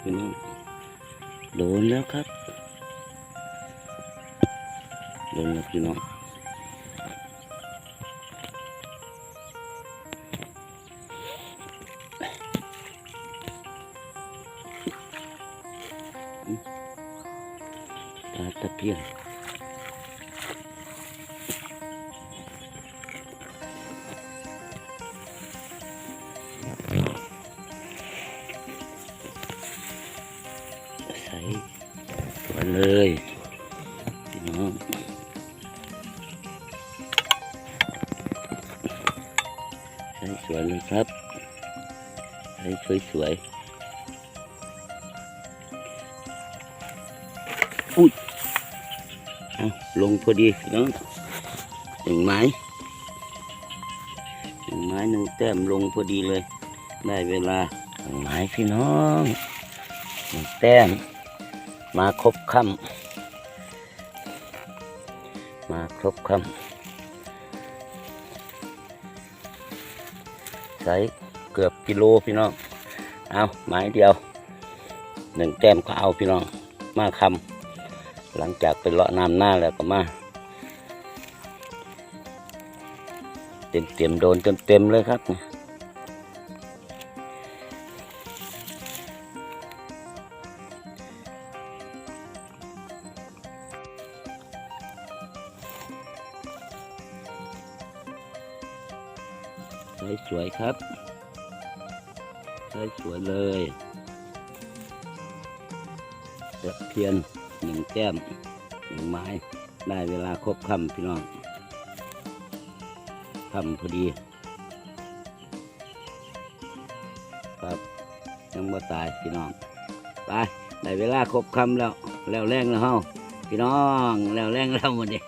พี่น้องโดนแล้วครับ โดนแล้วพี่น้องปลาตะเพียน ตัวเลยพี่น้องใส่สวยเลยครับใส่สวยๆอุ้ยเอาลงพอดีพี่น้องหนึ่งไม้หนึ่งไม้หนึ่งแต้มลงพอดีเลย ได้เวลาหนึ่งไม้พี่น้องหนึ่งแต้ม มาครบค่ำมาครบค่ำใส่เกือบกิโลพี่น้อง เอาไม้เดียวหนึ่งแต้มก็เอาพี่น้อง มาคำหลังจากไปเลาะน้ำหน้าแล้วก็มาเต็มเต็มๆโดนเต็มเต็มๆเลยครับเนี่ย ใส่สวยครับใส่สวยเลยตะเพียนหนึ่งแก้มหนึ่งไม้ได้เวลาครบคำพี่น้องคำพอดี ครับยังบ่ตายพี่น้องไปได้เวลาครบคำแล้วแล้วแรงแล้วเฮาพี่น้องแล้วแรงแล้วหมดนี่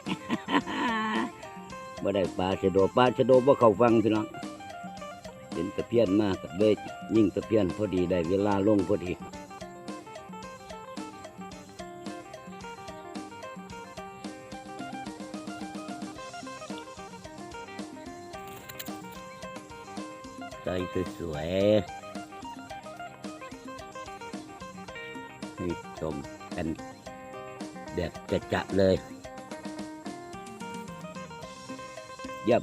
บ่ได้ปลาชะโดปลาชะโดบ่เข้าฟังพี่น้อง เป็นตะเพียนมากกับเบยยิ่งตะเพียนพอดีได้เวลาลงพอดีใจสวยๆให้ชมกันแบบจะจะๆเลยยี่ย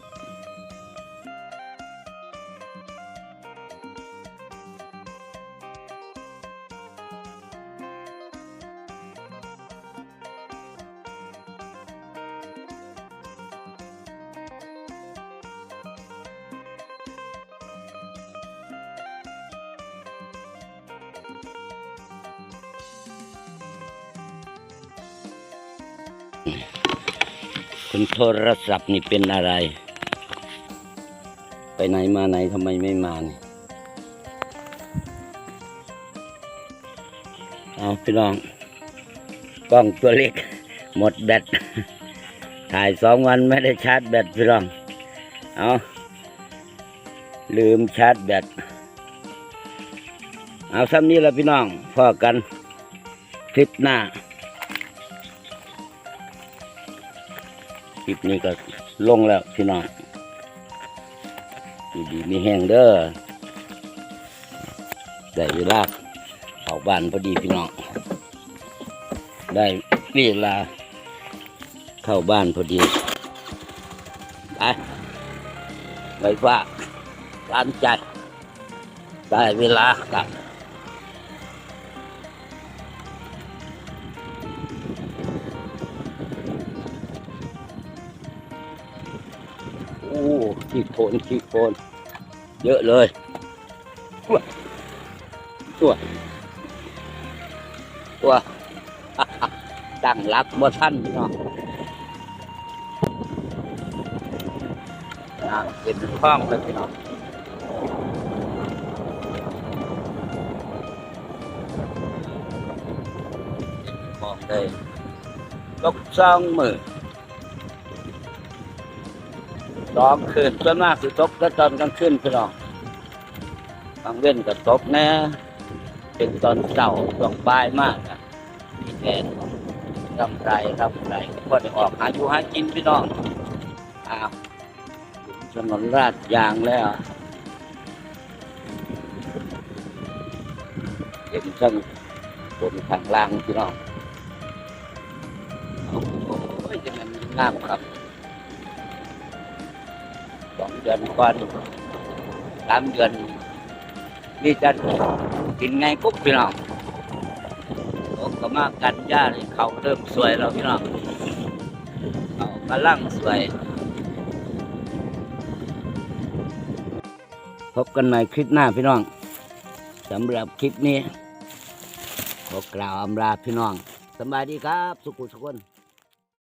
คุณโทรศัพท์นี่เป็นอะไร ไปไหนมาไหนทำไมไม่มาเนี่ยเอาพี่น้อง กล้องตัวเล็ก หมดแบตถ่ายสองวันไม่ได้ชาร์จแบตพี่น้อง เอาลืมชาร์จแบตเอาซ้ำนี้ละพี่น้องพอกันคลิปหน้า ลิปนี้ก็ลงแล้วพี่น้องดีมีแห้งเด้อได้เวลาเข้าบ้านพอดีพี่น้อง ได้เวลาเข้าบ้านพอดีไปไฟฟ้าร้านใจได้เวลากลับ โอ้ขี้โคลนขี้โคลนเยอะเลยตัวตัวตัวตั้งรักบ่ท่านพี่น้องน้ำเป็นคล้องเลยพี่น้องคล้องเลยตกซองมือ ตอนคืนส่วนมากสิตกก็ตอนกลางคืนพี่น้องกลางเว้นก็ตกแน่เป็นตอนเช้าตอนบ่ายมากอะมีแดดกำไรครับไรก็ได้ออกหาอยู่หากินพี่น้องอ้าวถนนราดยางแล้วเห็นทั้งบนทางล่างพี่น้องโอ้โหจะมันงามครับ เดือนก่อนสามเดือน นี่จะกินไงกุ๊บพี่น้องโอ้ก็มากันย่าเลยเขาเริ่มสวยแล้วพี่น้องเขากำลังสวย พบกันใหม่คลิปหน้าพี่น้องสำหรับคลิปนี้ขอกล่าวอำลาพี่น้องสบายดีครับ สุขุสุขคน